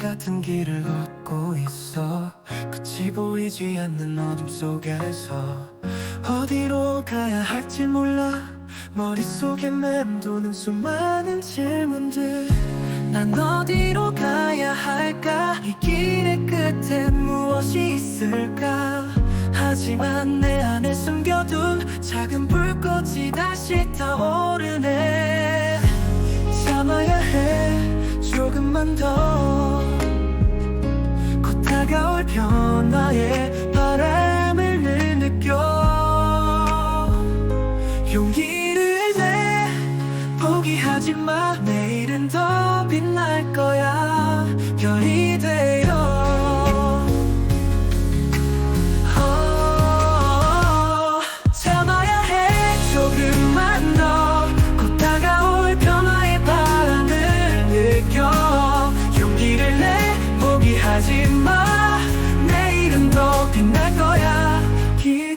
같은 길을 걷고 있어. 끝이 보이지 않는 어둠 속에서 어디로 가야 할지 몰라. 머릿속에 맴도는 수많은 질문들. 난 어디로 가야 할까? 이 길의 끝에 무엇이 있을까? 하지만 내 안에 숨겨둔 작은 불꽃이 다시 타오르네. 참아야 해. 조금만 더. 곧 다가올 변화의 바람을 늘 느껴. 용기를 내 포기하지 마. 내일은 더 빛날 거야. 별이 되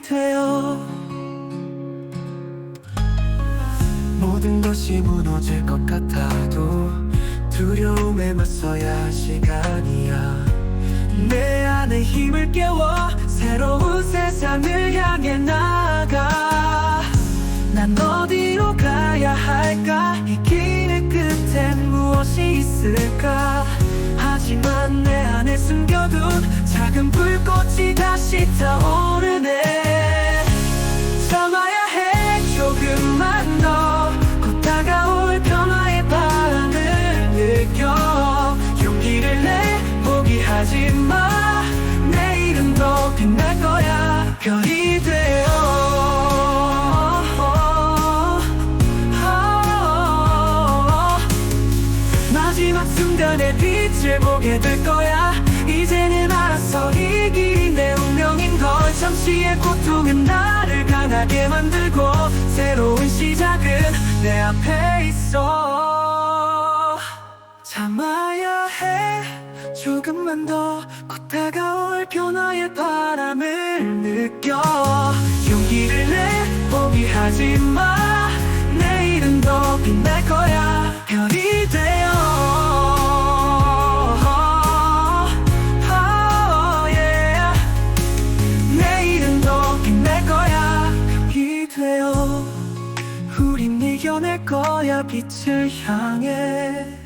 기대어 모든 것이 무너질 것 같아도 두려움에 맞서야 할 시간이야. 내 안에 힘을 깨워 새로운 세상을 향해 나아가. 난 어디로 가야 할까? 이 길의 끝엔 무엇이 있을까? 하지만 내 안에 숨겨둔 작은 불꽃이 다시 타오르네 순간에 빛을 보게 될 거야. 이제는 알았어 이 길이 내 운명인 걸. 잠시의 고통은 나를 강하게 만들고 새로운 시작은 내 앞에 있어. 참아야 해. 조금만 더곧 다가올 변화의 바람을 느껴. 용기를 내 포기하지 마 거야 빛을 향해